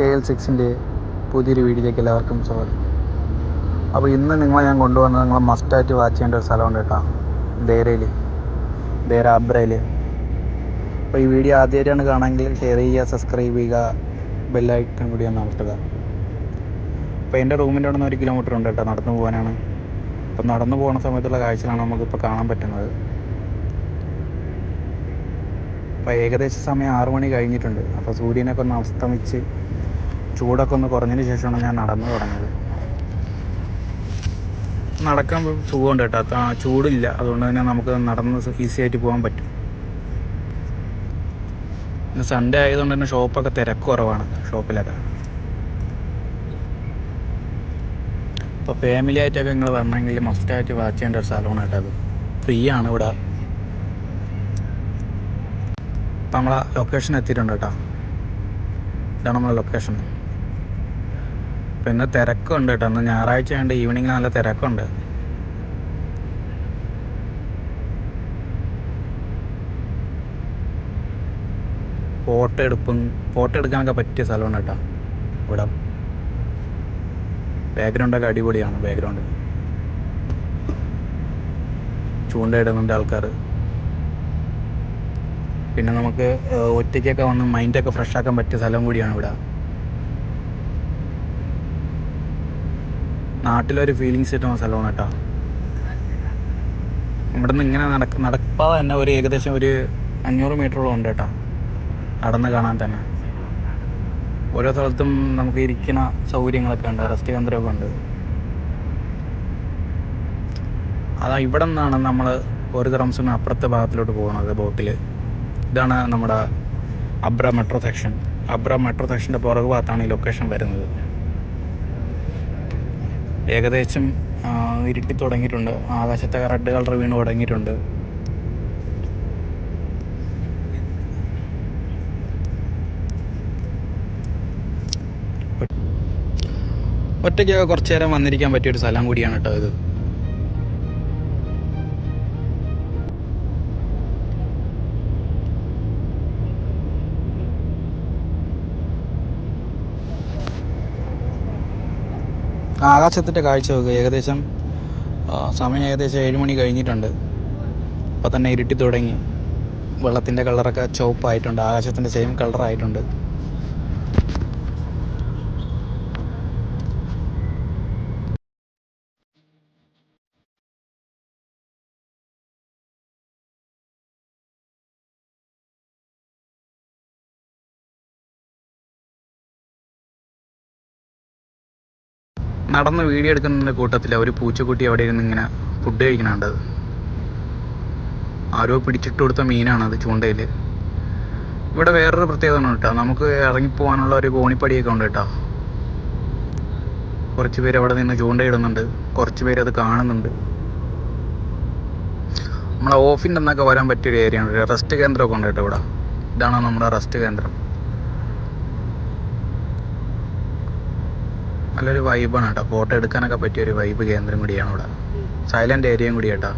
K L സിക്സിന്റെ പുതിയൊരു വീഡിയോയിലേക്ക് എല്ലാവർക്കും സ്വാഗതം. അപ്പോൾ ഇന്ന് നിങ്ങളെ ഞാൻ കൊണ്ടുവന്നത് നിങ്ങൾ മസ്റ്റായിട്ട് വാച്ച് ചെയ്യേണ്ട ഒരു സ്ഥലമുണ്ട് കേട്ടോ. ദേരയിൽ ദേര അബ്രയിൽ അപ്പോൾ ഈ വീഡിയോ ആദ്യമായിട്ടാണ് കാണാമെങ്കിൽ ഷെയർ ചെയ്യുക സബ്സ്ക്രൈബ് ചെയ്യുക ബെല്ലൈക്കൺ കൂടി ഒന്ന് അമർത്തുക. അപ്പോൾ എന്റെ റൂമിന്റെ അവിടെ നിന്ന് ഒരു കിലോമീറ്റർ ഉണ്ട് കേട്ടോ നടന്നു പോകാനാണ്. അപ്പോൾ നടന്നു പോകുന്ന സമയത്തുള്ള കാഴ്ചകളാണ് നമുക്കിപ്പോൾ കാണാൻ പറ്റുന്നത്. അപ്പോൾ ഏകദേശം സമയം ആറു മണി കഴിഞ്ഞിട്ടുണ്ട്. അപ്പോൾ സൂര്യനൊക്കെ ഒന്ന് അസ്തമിച്ച് ചൂടൊക്കെ ഒന്ന് കുറഞ്ഞതിന് ശേഷമാണ് ഞാൻ നടന്നു തുടങ്ങിയത്. നടക്കാൻ സുഖമുണ്ട് കേട്ടോ. ചൂടില്ല. അതുകൊണ്ട് തന്നെ നമുക്ക് നടന്ന് ഈസി ആയിട്ട് പോകാൻ പറ്റും. സൺഡേ ആയതുകൊണ്ട് തന്നെ ഷോപ്പൊക്കെ തിരക്ക് കുറവാണ് ഷോപ്പിലൊക്കെ അപ്പോൾ ഫാമിലി ആയിട്ടൊക്കെ നിങ്ങൾ വരണമെങ്കിൽ മസ്റ്റായിട്ട് വാച്ച് ചെയ്യേണ്ട ഒരു സ്ഥലമാണ് കേട്ടോ അത് ഫ്രീ ആണ് ഇവിടെ. നമ്മളെ ലൊക്കേഷൻ എത്തിയിട്ടുണ്ട് കേട്ടോ. ഇതാണ് നമ്മളെ ലൊക്കേഷൻ ഇപ്പം ഇന്ന് തിരക്കുണ്ട് കേട്ടോ. ഇന്ന് ഞായറാഴ്ച ആയതുകൊണ്ട് ഈവനിങ് നല്ല തിരക്കുണ്ട്. ഫോട്ടോ എടുപ്പും ഫോട്ടോ എടുക്കാനൊക്കെ പറ്റിയ സ്ഥലമാണ് കേട്ടോ. ഇവിടെ ബാക്ക്ഗ്രൗണ്ടൊക്കെ അടിപൊളിയാണ് ബാക്ക്ഗ്രൗണ്ട് ചൂണ്ടയിടുന്നുണ്ട് ആൾക്കാർ പിന്നെ നമുക്ക് ഒറ്റയ്ക്കൊക്കെ വന്ന് മൈൻഡൊക്കെ ഫ്രഷ് ആക്കാൻ പറ്റിയ സ്ഥലം കൂടിയാണ് ഇവിടെ. നാട്ടിലൊരു ഫീലിങ്സ് കിട്ടുന്ന സ്ഥലമാണ് കേട്ടോ. ഇവിടെ നിന്ന് ഇങ്ങനെ നടക്ക നടക്കാതെ തന്നെ ഒരു ഏകദേശം ഒരു അഞ്ഞൂറ് മീറ്ററോളം ഉണ്ട് കേട്ടോ. നടന്ന് കാണാൻ തന്നെ. ഓരോ സ്ഥലത്തും നമുക്ക് ഇരിക്കുന്ന സൗകര്യങ്ങളൊക്കെ ഉണ്ട് റെസ്റ്റ് കേന്ദ്രമൊക്കെ ഉണ്ട്. അതാ ഇവിടെ നിന്നാണ് നമ്മൾ ഒരു തറംസിന് അപ്പുറത്തെ ഭാഗത്തിലോട്ട് പോകുന്നത് ബോട്ടിൽ. ഇതാണ് നമ്മുടെ Abra metro section Abra metro സെക്ഷന്റെ പുറകു ഭാഗത്താണ് ഈ ലൊക്കേഷൻ വരുന്നത്. ഏകദേശം ഇരുട്ടി തുടങ്ങിയിട്ടുണ്ട്. ആകാശത്തെ റെഡ് കളർ വീണ് തുടങ്ങിയിട്ടുണ്ട്. ഒറ്റയ്ക്കൊക്കെ കുറച്ച് നേരം വന്നിരിക്കാൻ പറ്റിയൊരു സ്ഥലം കൂടിയാണ് കേട്ടോ ഇത്. ആകാശത്തിന്റെ കാഴ്ച നോക്കുക ഏകദേശം സമയം ഏകദേശം ഏഴ് മണി കഴിഞ്ഞിട്ടുണ്ട്. അപ്പോൾ തന്നെ ഇരുട്ടി തുടങ്ങി. വെള്ളത്തിന്റെ കളറൊക്കെ ചുവപ്പായിട്ടുണ്ട്. ആകാശത്തിന്റെ സെയിം കളറായിട്ടുണ്ട്. നടന്ന് വീഡിയോ എടുക്കുന്ന കൂട്ടത്തിൽ ഒരു പൂച്ചക്കുട്ടി അവിടെ ഇരുന്ന് ഇങ്ങനെ ഫുഡ് കഴിക്കണുണ്ടത് ആരോ പിടിച്ചിട്ട് കൊടുത്ത മീനാണ് അത് ചൂണ്ടയിൽ ഇവിടെ വേറൊരു പ്രത്യേകത ഉണ്ട് കേട്ടോ. നമുക്ക് ഇറങ്ങിപ്പോകാനുള്ള ഒരു കോണിപ്പടിയൊക്കെ ഉണ്ട് കേട്ടോ. കുറച്ച് പേര് അവിടെ നിന്ന് ചൂണ്ടയിടുന്നുണ്ട് കുറച്ച് പേര് അത് കാണുന്നുണ്ട്. നമ്മളെ ഓഫിന്റെ നിന്നൊക്കെ വരാൻ പറ്റിയ ഒരു ഏരിയ ഉണ്ട് റെസ്റ്റ് കേന്ദ്രമൊക്കെ ഉണ്ട് കേട്ടോ ഇവിടെ. ഇതാണ് നമ്മുടെ റെസ്റ്റ് കേന്ദ്രം. നല്ലൊരു വൈബാണ് കേട്ടോ. ഫോട്ടോ എടുക്കാനൊക്കെ പറ്റിയ ഒരു വൈബ് കേന്ദ്രം കൂടിയാണ് ഇവിടെ സൈലന്റ് ഏരിയയും കൂടി കേട്ടോ.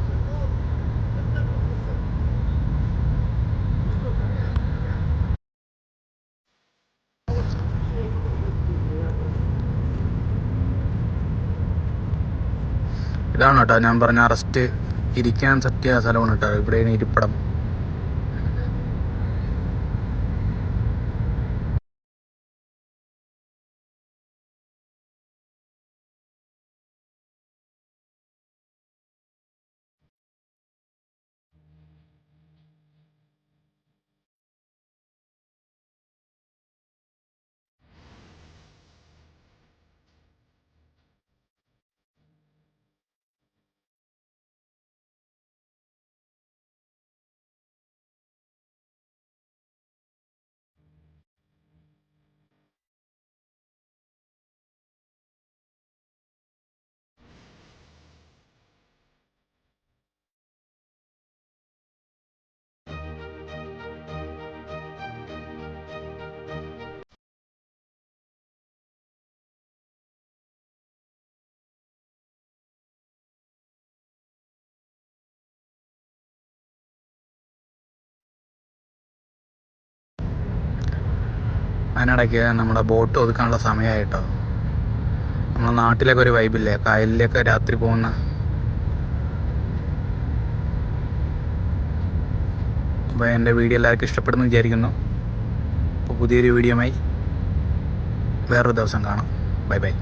ഇതാണ് കേട്ടോ ഞാൻ പറഞ്ഞ അറസ്റ്റ് ഇരിക്കാൻ പറ്റിയ സ്ഥലമാണ് കേട്ടോ. ഇവിടെയാണ് ഇരിപ്പിടം. അതിനിടയ്ക്ക് നമ്മുടെ ബോട്ട് ഒതുക്കാനുള്ള സമയമായിട്ടോ നമ്മുടെ നാട്ടിലൊക്കെ ഒരു വൈബില്ലേ കായലിലൊക്കെ രാത്രി പോകുന്ന. അപ്പോൾ എന്റെ വീഡിയോ എല്ലാവർക്കും ഇഷ്ടപ്പെടുന്നു വിചാരിക്കുന്നു. അപ്പോൾ പുതിയൊരു വീഡിയോയുമായി വേറൊരു ദിവസം കാണാം. Bye bye.